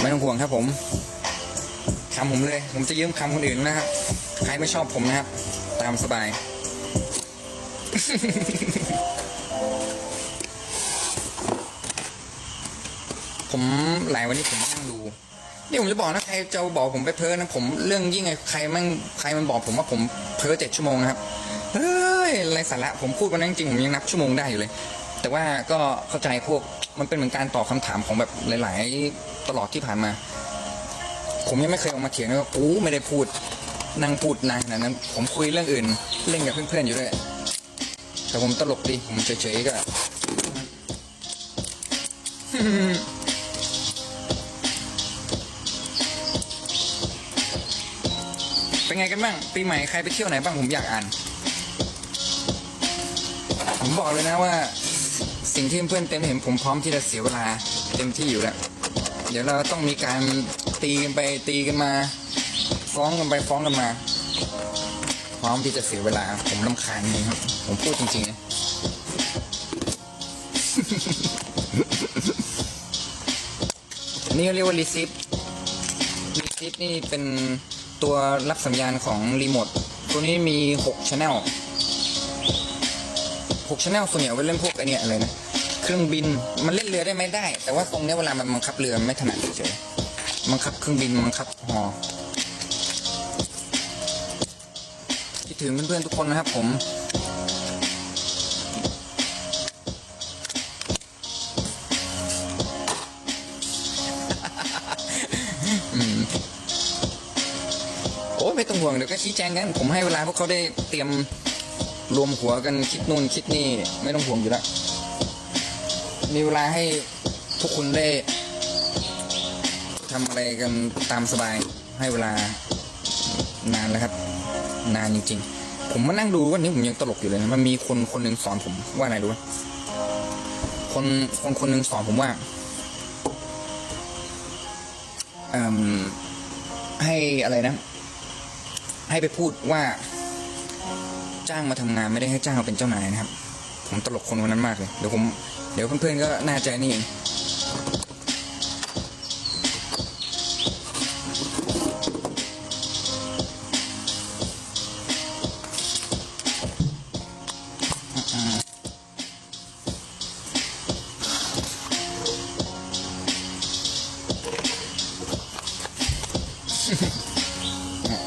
ไม่ต้องห่วงครับผมคำผมเลย ผมจะยืมคำคนอื่นนะครับ ใครไม่ชอบผมนะครับ ตามสบาย ผมหลายวันนี้ผมนั่งดูนี่ผมจะบอกนะใครจะบอกผมไปเพ้อนะผมเรื่องยิ่งไงใครมันใครมันบอกผมว่าผมเพ้อเจ็ดชั่วโมงนะครับเฮ้ยไรสาระผมพูดวันนั้นจริงผมยังนับชั่วโมงได้อยู่เลย แต่ว่าก็เข้าใจพวกมันเป็นเหมือนการตอบคำถามของแบบหลาย ๆ ตลอดที่ผ่านมา ผมยังไม่เคยออกมาเถียงเลยว่ากูไม่ได้พูดนั่งพูดนานขนนั้น ผมคุยเรื่องอื่น เล่นกับเพื่อน ๆ อยู่ด้วย แต่ผมตลกดี ผมเฉย ๆ ก็เป็นไงกันบ้าง ปีใหม่ใครไปเที่ยวไหนบ้างผมอยากอ่าน ผมบอกเลยนะว่า สิ่งที่เพื่อนเต็มเห็นผมพร้อมที่จะเสียเวลาเต็มที่อยู่แล้ว เดี๋ยวเราต้องมีการตีกันไปตีกันมา ฟ้องกันไปฟ้องกันมา พร้อมที่จะเสียเวลา ผมลำคาญจริงครับ ผมพูดจริงๆนะนี่เรียกว่ารีซิปรีซิปนี่เป็นตัวรับสัญญาณของรีโมทตัวนี้มี6 Channel 6 Channel ส่วนใหญ่ไว้เล่นพวกไอเนี่ยอะไรนะเครื่องบินมันเล่นเรือได้ไหมได้ แต่ว่าตรงเนี้ยเวลามันบังคับเรือไม่ถนัดเฉยบังคับเครื่องบินบังคับหอคิดถึงเพื่อนๆทุกคนนะครับ ผมโอ้ไม่ต้องห่วงเดี๋ยวก็ชี้แจงกันผมให้เวลาพวกเขาได้เตรียม รวมหัวกันคิดนู่นคิดนี่ไม่ต้องห่วงอยู่แล้ว มีเวลาให้พวกคุณได้ทำอะไรกันตามสบายให้เวลานานแล้วครับ นานจริง ๆ ผมมานั่งดูวันนี้ผมยังตลกอยู่เลยนะมันมีคนคนหนึ่งสอนผมว่าอะไรรู้ไหมคนคนคนหนึ่งสอนผมว่าให้อะไรนะ ให้ไปพูดว่า จ้างมาทำงานไม่ได้ให้จ้างมาเป็นเจ้านายนะครับ ผมตลกคนคนนั้นมากเลย เดี๋ยวผม เดี๋ยวเพื่อนๆก็น่าใจนี่เอง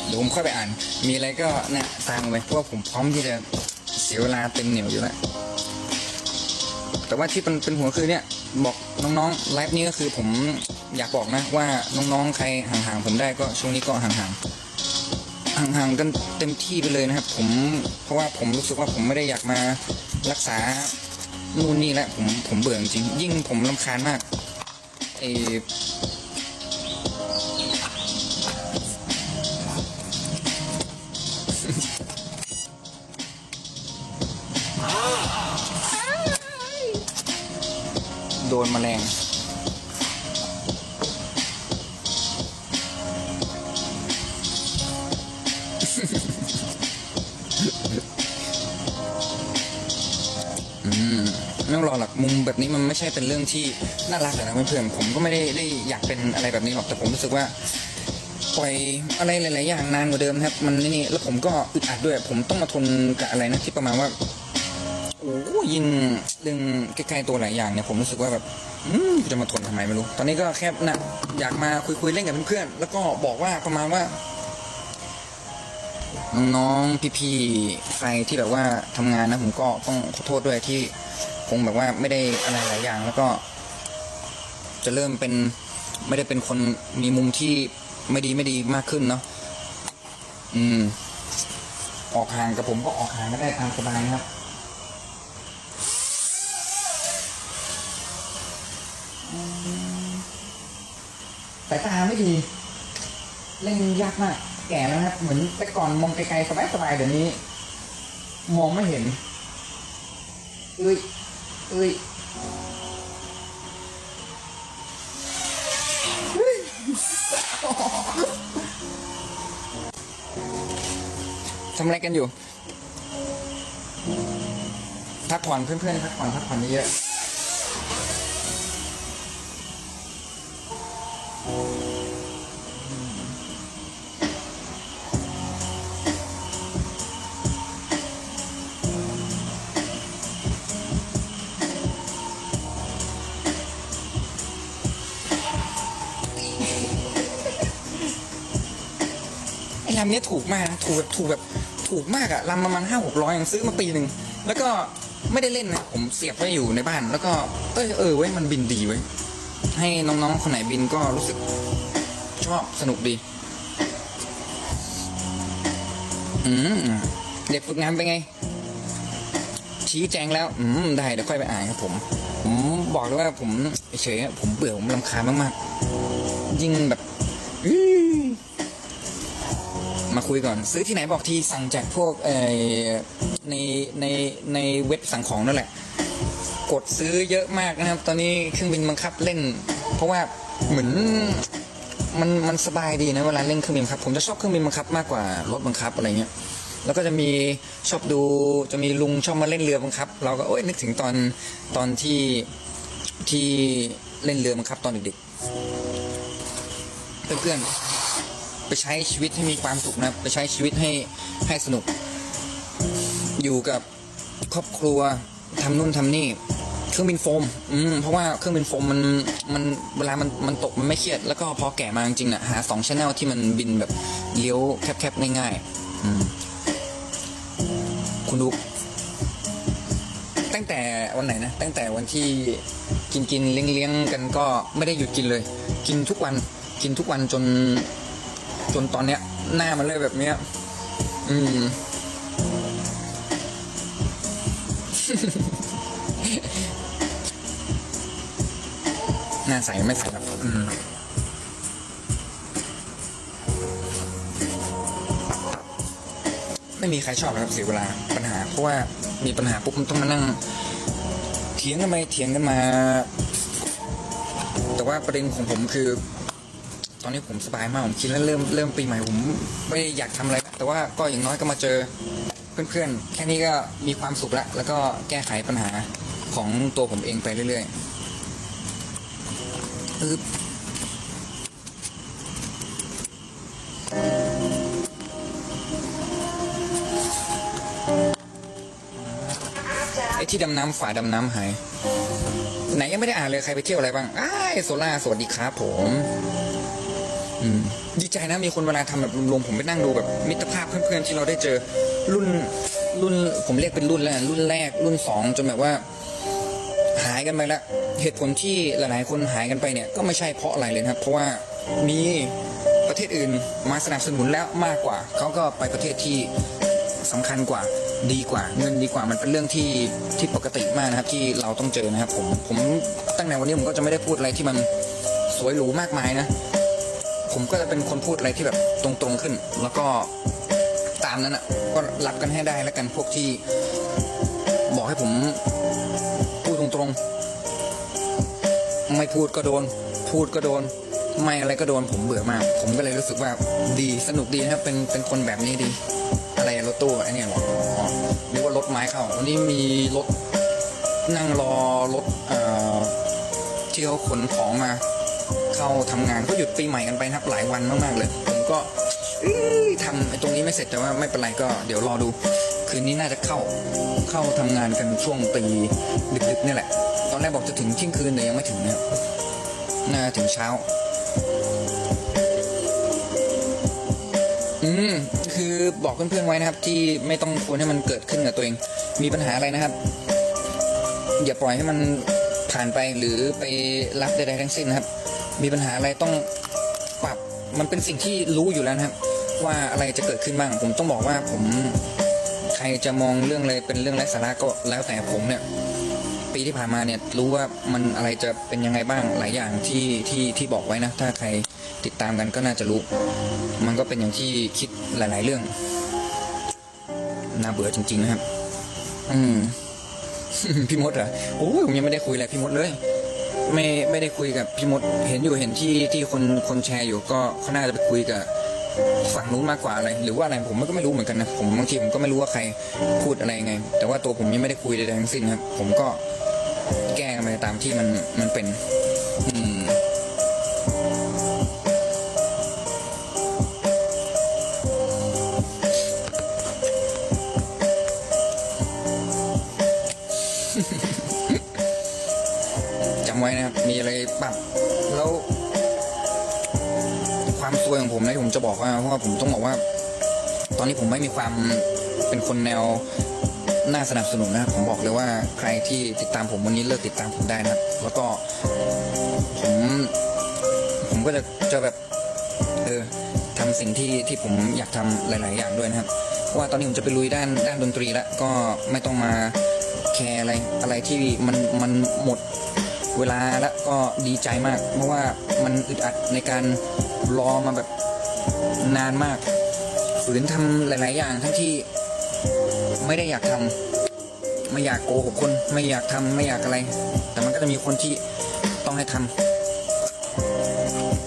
เดี๋ยวผมค่อยไปอ่าน มีอะไรก็เนี่ยสั่งไปเพราะว่าผมพร้อมที่จะเสียเวลาเต็มเหนียวอยู่แล้วแต่ว่าที่เป็นเป็นหัวคือเนี่ยบอกน้องๆไลฟ์นี้ก็คือผมอยากบอกนะว่าน้องๆใครห่างๆผมได้ก็ช่วงนี้ก็ห่างๆห่างๆกันเต็มที่ไปเลยนะครับ ผมเพราะว่าผมรู้สึกว่าผมไม่ได้อยากมารักษานู่นนี่แล้วผมผมเบื่อจริงยิ่งผมลำคาญมากไอ โดนแมลงอืมไม่ต้องรอหรอกมุมแบบนี้มันไม่ใช่เป็นเรื่องที่น่ารักเลยนะเพื่อนๆผมก็ไม่ได้ได้อยากเป็นอะไรแบบนี้หรอกแต่ผมรู้สึกว่าปล่อยอะไรหลาย ๆ อย่างนานกว่าเดิมครับ มันนี่แล้วผมก็อึดอัดด้วย ผมต้องมาทนกับอะไรนะที่ประมาณว่า ยิงเรื่องใกล้ๆตัวหลายอย่างเนี่ยผมรู้สึกว่าแบบจะมาทนทำไมไม่รู้ ตอนนี้ก็แค่นะอยากมาคุยๆเล่นกับเพื่อนๆแล้วก็บอกว่าประมาณว่า น้องๆพี่ๆใครที่แบบว่าทำงานนะผมก็ต้องขอโทษด้วยที่คงแบบว่าไม่ได้อะไรหลายอย่าง แล้วก็ จะเริ่มเป็นไม่ได้เป็นคนมีมุมที่ไม่ดีไม่ดีมากขึ้นเนาะอืม ออกห่างกับผมก็ออกห่างก็ได้ตามสบายนะครับายตาไม่ดี เล่นยากมาก แก่แล้วนะครับเหมือนแต่ก่อนมองไกลๆสบายๆเดี๋ยวนี้ มองไม่เห็นเอ้ยเอ้ยเฮ้ยทำอะไรกันอยู่ พักผ่อนเพื่อนๆ พักผ่อนพักผ่อนเยอะ ไอ้ลำนี้ถูกมากนะถูกแบบถูกแบบถูกมากอะลำประมาณห้าหกร้อยยังซื้อมาปีหนึ่งแล้วก็ไม่ได้เล่นนะผมเสียบไว้อยู่ในบ้าน แล้วก็เออเออเว้ยมันบินดีเว้ยให้น้องๆคนไหนบินก็รู้สึกชอบสนุกดีอืมเด็กฝึกงานเป็นไง ชี้แจงแล้ว อืมได้เดี๋ยวค่อยไปอ่านครับผมผมบอกเลยว่าผมเฉยผมเบื่อผมรำคาญมากๆยิ่งแบบอื มาคุยก่อน ซื้อที่ไหนบอกทีสั่งจากพวกเอในในในเว็บสั่งของนั่นแหละ กดซื้อเยอะมากนะครับ ตอนนี้เครื่องบินบังคับเล่น เพราะว่าเหมือนมันมันสบายดีนะเวลาเล่นเครื่องบินบังคับ ผมจะชอบเครื่องบินบังคับมากกว่ารถบังคับอะไรเงี้ยแล้วก็จะมีชอบดูจะมีลุงชอบมาเล่นเรือบังคับ เราก็โอ้ยนึกถึงตอนตอนที่ที่เล่นเรือบังคับตอนเด็กๆเพื่อนๆ ไปใช้ชีวิตให้มีความสุขนะครับไปใช้ชีวิตให้ให้สนุก อยู่กับครอบครัวทำนู่นทำนี่ เครื่องบินโฟม อืมเพราะว่าเครื่องบินโฟมมันมันเวลามันมันตกมันไม่เครียด แล้วก็พอแก่มาจริงๆน่ะหาสองชแนลที่มันบินแบบเลี้ยวแคบๆง่ายๆอืมคุณดูตั้งแต่วันไหนนะ ตั้งแต่วันที่กินกินเลี้ยงเลี้ยงๆกันก็ไม่ได้หยุดกินเลย กินทุกวันกินทุกวันจน จนตอนเนี้ย หน้ามันเลยแบบเนี้ย อืม หน้าใสไม่ใสหรอกอืมไม่มีใครชอบนะครับเสียเวลาปัญหา เพราะว่ามีปัญหาปุ๊บมันต้องมานั่งเถียงกันไปเถียงกันมา แต่ว่าประเด็นของผมคือ ตอนนี้ผมสบายมากผมคิดแล้วเริ่มเริ่มปีใหม่ผมไม่ได้อยากทำอะไร แต่ว่าก็อย่างน้อยก็มาเจอเพื่อนๆ แค่นี้ก็มีความสุขละแล้วก็แก้ไขปัญหาของตัวผมเองไปเรื่อยๆึ๊บไอ้ที่ดำน้ำฝาดำน้ำหายไหนยังไม่ได้อ่านเลยใครไปเที่ยวอะไรบ้างอ้ายโซล่าสวัสดีครับผม ดีใจนะมีคนเวลาทำแบบรวมๆผมไปนั่งดูแบบมิตรภาพเพื่อนๆที่เราได้เจอ รุ่นรุ่นผมเรียกเป็นรุ่นแล้วรุ่นแรกรุ่นสองจนแบบว่า หายกันไปล้วเหตุผลที่หลายๆคนหายกันไปเนี่ยก็ไม่ใช่เพราะอะไรเลยครับ เพราะว่ามีประเทศอื่นมาสนับสนุนแล้วมากกว่าเขาก็ไปประเทศที่สำคัญกว่าดีกว่าเงินดีกว่ามันเป็นเรื่องที่ที่ปกติมากนะครับ ที่เราต้องเจอนะครับ ผมผมตั้งแต่วันนี้ผมก็จะไม่ได้พูดอะไรที่มันสวยหรูมากมายนะ ผมก็จะเป็นคนพูดอะไรที่แบบตรงๆขึ้น แล้วก็ตามนั้นอะก็รับกันให้ได้แล้วกันพวกที่บอกให้ผมพูดตรงๆ ไม่พูดก็โดน พูดก็โดน ไม่อะไรก็โดนผมเบื่อมาก ผมก็เลยรู้สึกว่าดีสนุกดีนะครับเป็นเป็นคนแบบนี้ดี อะไรรถตู้อะไอเนี่ยหรออ๋อเรียกว่ารถไม้เข้าวันนี้มีรถนั่งรอรถเอ่อที่เขาขนของมา เข้าทำงานก็หยุดปีใหม่กันไปนะครับหลายวันมากๆเลย ผมก็ทำตรงนี้ไม่เสร็จแต่ว่าไม่เป็นไรก็เดี๋ยวรอดู คืนนี้น่าจะเข้าเข้าทำงานกันช่วงตีดึกๆนี่แหละ ตอนแรกบอกจะถึงเที่ยงคืนแต่ยังไม่ถึงนะครับน่าจะถึงเช้า อืมคือบอกเพื่อนๆไว้นะครับ ที่ไม่ต้องควรให้มันเกิดขึ้นกับตัวเอง มีปัญหาอะไรนะครับ อย่าปล่อยให้มัน ผ่านไปหรือไปรับใดๆทั้งสิ้นนะครับ มีปัญหาอะไรต้องปรับมันเป็นสิ่งที่รู้อยู่แล้วนะครับ ว่าอะไรจะเกิดขึ้นบ้าง ผมต้องบอกว่าผมใครจะมองเรื่องอะไรเป็นเรื่องไร้สาระก็แล้วแต่ผมเนี่ย ปีที่ผ่านมาเนี่ยรู้ว่ามันอะไรจะเป็นยังไงบ้างหลายอย่างที่ที่ที่บอกไว้นะ ถ้าใครติดตามกันก็น่าจะรู้ มันก็เป็นอย่างที่คิดหลาย ๆ เรื่องน่าเบื่อจริง ๆ นะครับ อืม พี่มดเหรอโอ้ยผมยังไม่ได้คุยอะไรพี่มดเลย ไม่ไม่ได้คุยกับพี่มดเห็นอยู่เห็นที่ที่คนคนแชร์อยู่ก็เขาน่าจะไปคุยกับฝั่งนู้นมากกว่าอะไร หรือว่าอะไรผมก็ไม่รู้เหมือนกันนะผมบางทีผมก็ไม่รู้ว่าใครพูดอะไรไง แต่ว่าตัวผมยังไม่ได้คุยใดๆทั้งสิ้นครับ ผมก็แก้กันไปตามที่มันมันเป็น อืม มีอะไรปรับแล้ว ความซวยของผมนะผมจะบอกว่าเพราะว่าผมต้องบอกว่า ตอนนี้ผมไม่มีความเป็นคนแนวน่าสนับสนุนนะครับผมบอกเลยว่าใครที่ติดตามผมวันนี้เลิกติดตามผมได้นะครับ แล้วก็ผมผมก็จะจะแบบเออทำสิ่งที่ที่ผมอยากทำหลาย ๆ อย่างด้วยนะครับเพราะว่าตอนนี้ผมจะไปลุยด้านด้านดนตรีแล้วก็ไม่ต้องมาแคร์อะไรอะไรที่มันมันหมด เวลาแล้วก็ดีใจมาก เพราะว่ามันอึดอัดในการรอมาแบบนานมาก ฝืนทำหลาย ๆ อย่างทั้งที่ไม่ได้อยากทำไม่อยากโกหกคน ไม่อยากทำไม่อยากอะไร แต่มันก็จะมีคนที่ต้องให้ทำ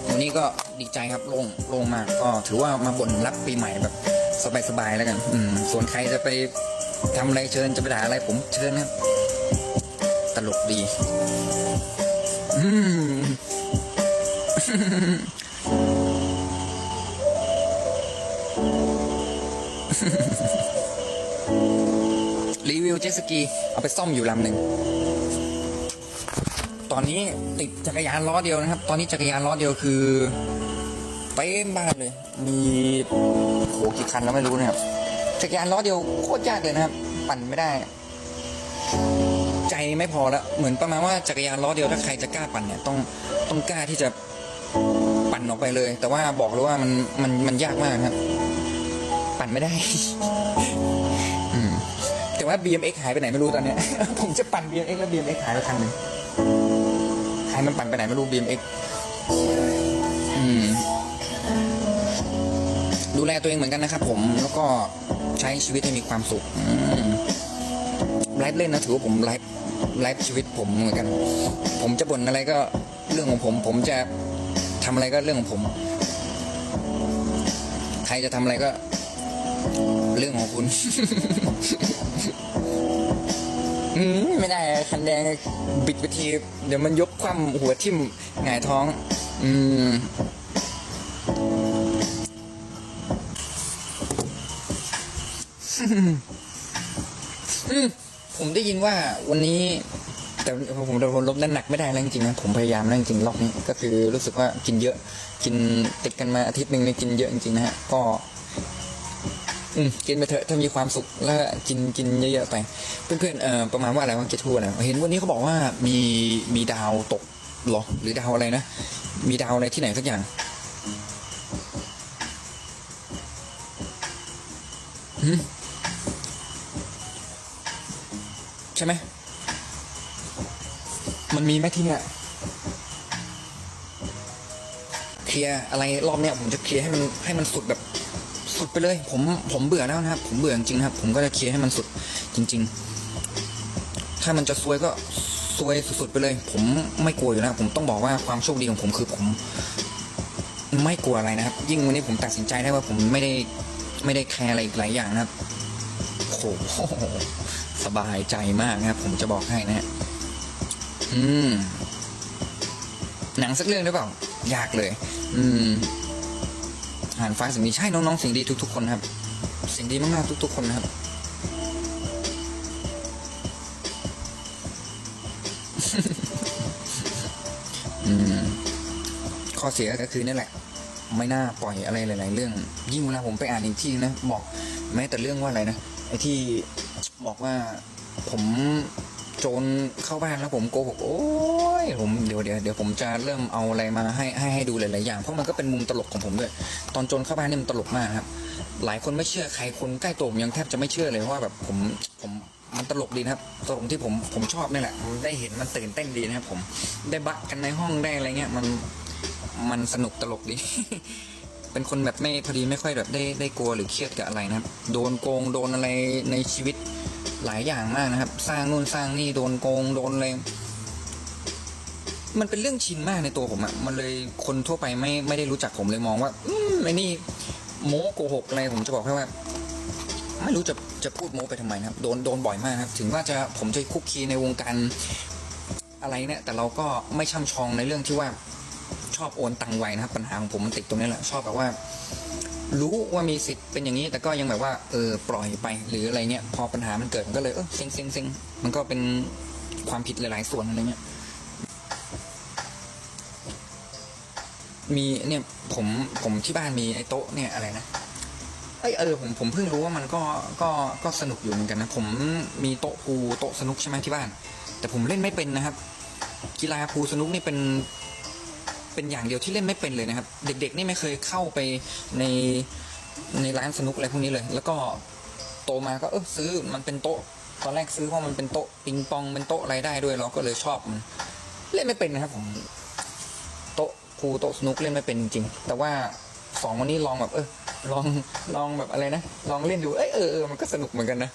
วันนี้ก็ดีใจครับโล่งโล่งมาก ก็ถือว่ามาบ่นรับปีใหม่แบบสบาย ๆ แล้วกันอืมส่วนใครจะไปทำอะไรเชิญจะไปด่าอะไรผมเชิญครับ ตลกดี รีวิวเจสกี เอาไปซ่อมอยู่ลำหนึ่ง ตอนนี้ติดจักรยานล้อเดียวนะครับ ตอนนี้จักรยานล้อเดียวคือเต็มบ้านเลย มีโหกี่คันแล้วไม่รู้นะครับ จักรยานล้อเดียวโคตรยากเลยนะครับ ปั่นไม่ได้ ใจไม่พอแล้วเหมือนประมาณว่าจักรยานล้อเดียวถ้าใครจะกล้าปั่นเนี่ยต้องต้องกล้าที่จะปั่นออกไปเลย แต่ว่าบอกเลยว่ามันมันมันยากมากครับ ปั่นไม่ได้ อืมแต่ว่า BMX หายไปไหนไม่รู้ตอนเนี้ย ผมจะปั่น BMX แล้ว BMX หายไปคันหนึ่งใครมันปั่นไปไหนไม่รู้ BMX อืมดูแลตัวเองเหมือนกันนะครับผมแล้วก็ใช้ชีวิตให้มีความสุข ไลฟ์เล่นนะถือว่าผมไลฟ์ไลฟ์ชีวิตผมเหมือนกัน ผมจะบ่นอะไรก็เรื่องของผม ผมจะทำอะไรก็เรื่องของผม ใครจะทำอะไรก็ เรื่องของคุณไม่ได้คันแดงบิดไปทีเดี๋ยวมันยกคว่ำหัวทิ่มหงายท้อง อืมอืม ผมได้ยินว่าวันนี้ แต่ผมโดนลบน้ำหนักไม่ได้แล้วจริงๆนะผมพยายามแล้วจริงๆรอบนี้ก็คือรู้สึกว่ากินเยอะ กินติดกันมาอาทิตย์หนึ่งเนี่ยกินเยอะจริงๆนะฮะก็ อืมกินไปเถอะถ้ามีความสุขแล้วกินกินเยอะๆไป เพื่อนๆเอ่อประมาณว่าอะไรว่าเกทูอะไรเห็นวันนี้เขาบอกว่ามีมีดาวตกหรอหรือดาวอะไรนะมีดาวอะไรที่ไหนสักอย่างหืม ใช่ไหม มันมีไหมที่เนี่ยเคลียร์อะไรรอบเนี้ยผมจะเคลียร์ให้มันให้มันสุดแบบสุดไปเลย ผมผมเบื่อแล้วนะครับ ผมเบื่อจริงนะครับ ผมก็จะเคลียร์ให้มันสุดจริง ๆ ถ้ามันจะซวยก็ซวยสุดๆไปเลย ผมไม่กลัวอยู่นะผมต้องบอกว่าความโชคดีของผมคือผม ไม่กลัวอะไรนะครับ ยิ่งวันนี้ผมตัดสินใจได้ว่าผมไม่ได้ไม่ได้แคร์อะไรอีกหลายอย่างนะครับโอ้โห สบายใจมากนะครับ ผมจะบอกให้นะฮะอืม หนังสักเรื่องหรือเปล่า ยากเลย อืมอาหารฟ้าสิ่งดีใช่น้องๆสิ่งดีทุกๆคนครับ สิ่งดีมากๆทุก ๆ คนนะครับ อืม ข้อเสียก็คือนั่นแหละ ไม่น่าปล่อยอะไรหลาย ๆ เรื่อง ยิ่งเวลาผมไปอ่านอีกที่นะบอกแม้แต่เรื่องว่าอะไรนะไอ้ที่ บอกว่าผมโจรเข้าบ้านแล้วผมโกหกโอ้ยผมเดี๋ยวเดี๋ยวเดี๋ยวผมจะเริ่มเอาอะไรมาให้ให้ให้ดูหลายๆอย่างเพราะมันก็เป็นมุมตลกของผมด้วย ตอนโจรเข้าบ้านนี่มันตลกมากครับ หลายคนไม่เชื่อใครคนใกล้ตัวผมยังแทบจะไม่เชื่อเลยว่าแบบผมผมมันตลกดีนะครับตลกที่ผมผมชอบนี่แหละผมได้เห็นมันตื่นเต้นดีนะครับผมได้บักกันในห้องได้อะไรเงี้ยมันมันสนุกตลกดี เป็นคนแบบไม่พอดีไม่ค่อยแบบได้ได้กลัวหรือเครียดกับอะไรนะครับ โดนโกงโดนอะไรในชีวิต หลายอย่างมากนะครับ สร้างนู่นสร้างนี่โดนโกงโดนอะไรมันเป็นเรื่องชินมากในตัวผมอะมันเลยคนทั่วไปไม่ไม่ได้รู้จักผมเลยมองว่า อืมไอ้นี่โม้โกหกอะไรผมจะบอกแค่ว่า ไม่รู้จะจะพูดโม้ไปทำไมนะครับโดนโดนบ่อยมากครับ ถึงว่าจะผมจะคุกคีในวงการอะไรเนี่ย แต่เราก็ไม่ช่ำชองในเรื่องที่ว่าชอบโอนตังไวนะครับ ปัญหาของผมมันติดตรงนี้แหละ ชอบแบบว่า รู้ว่ามีสิทธิ์เป็นอย่างนี้แต่ก็ยังแบบว่าเออปล่อยไปหรืออะไรเงี้ยพอปัญหามันเกิดมันก็เลยเออเซ็งเซ็งเซ็งมันก็เป็นความผิดหลาย ๆ ส่วนอะไรเงี้ยมีเนี่ยผมผมที่บ้านมีไอ้โต๊ะเนี่ยอะไรนะเอเออผมผมเพิ่งรู้ว่ามันก็ก็ก็สนุกอยู่เหมือนกันนะผมมีโต๊ะพูโต๊ะสนุกใช่ไหมที่บ้าน แต่ผมเล่นไม่เป็นนะครับ กีฬาพูสนุกนี่เป็น เป็นอย่างเดียวที่เล่นไม่เป็นเลยนะครับ เด็กๆนี่ไม่เคยเข้าไปในในร้านสนุกอะไรพวกนี้เลย แล้วก็โตมาก็เออซื้อมันเป็นโต๊ะตอนแรกซื้อเพราะมันเป็นโต๊ะปิงปองเป็นโต๊ะอะไรได้ด้วยเราก็เลยชอบมันเล่นไม่เป็นนะครับผมโต๊ะพูโต๊ะสนุกเล่นไม่เป็นจริงๆแต่ว่าสองวันนี้ลองแบบเออลองลองแบบอะไรนะลองเล่นดูเอยเออเออมันก็สนุกเหมือนกันนะ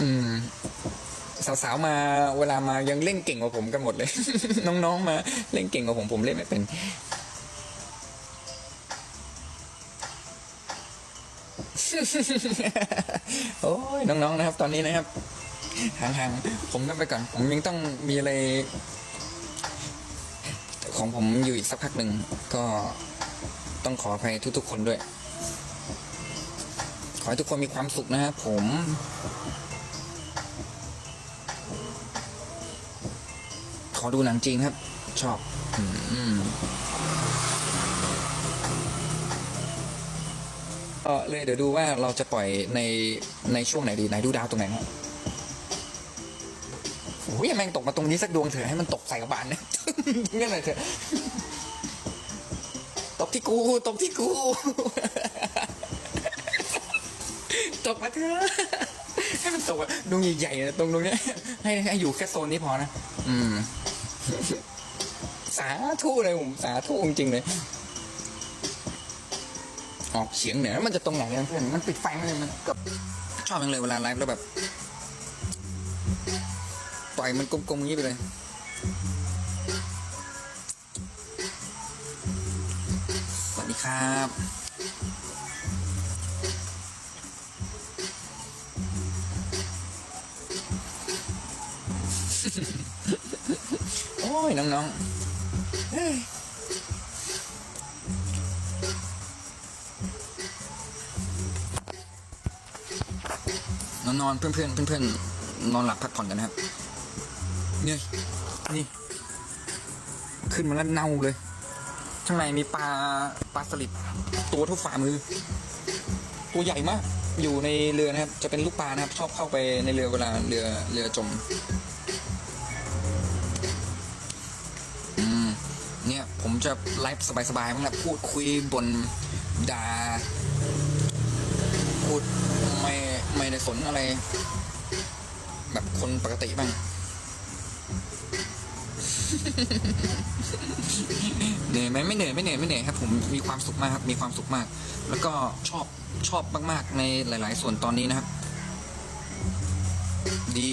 อืม สาวๆมาเวลามายังเล่นเก่งกว่าผมกันหมดเลย น้องๆมาเล่นเก่งกว่าผมผมเล่นไม่เป็นโอ้ยน้องๆนะครับ ตอนนี้นะครับห่างๆผมกันไปก่อน ผมยังต้องมีอะไร ของผมอยู่อีกสักพักหนึ่งก็ต้องขออภัยทุกๆคนด้วย ขอให้ทุกคนมีความสุขนะครับผม ขอดูหนังจีนครับ ชอบอืมเออเลยเดี๋ยวดูว่าเราจะปล่อยในในช่วงไหนดีไหนดูดาวตรงไหนนะโอ้ยแม่งตกมาตรงนี้สักดวงเถอะให้มันตกใส่กระบาลนะนี่อะไรเถอะตกที่กูตกที่กูตกมาเถอะให้มันตกอะดวงใหญ่ๆตรงตรงเนี้ยให้ให้อยู่แค่โซนนี้พอนะ อืม สาธุเลยผมสาธุจริงๆเลย ออกเฉียงเหนือมันจะตรงไหนกันเพื่อนมันปิดไฟมาเลยมันก็ชอบจังเลยเวลาไลฟ์แล้วแบบปล่อยมันกลมๆอย่างนี้ไปเลยสวัสดีครับ อ้ย น้องๆเฮ้ยนอนนอนๆเพื่อนเพื่อนๆเพื่อนๆนอนหลับพักผ่อนกันนะครับเนี่ยนี่ ขึ้นมาแล้วเน่าเลยข้างในมีปลาปลาสลิดตัวเท่าฝ่ามือ ตัวใหญ่มาก อยู่ในเรือนะครับ จะเป็นลูกปลานะครับ ชอบเข้าไปในเรือเวลาเรือเรือจม ผมจะไลฟ์สบายๆบ้างแหละพูดคุยบนด่าพูดไม่ไม่ได้สนอะไร แบบคนปกติบ้าง เหนื่อยไหมไม่เหนื่อยไม่เหนื่อยไม่เหนื่อยครับ ผมมีความสุขมากครับ มีความสุขมาก แล้วก็ชอบชอบมากๆในหลาย ๆ ส่วนตอนนี้นะครับ ดี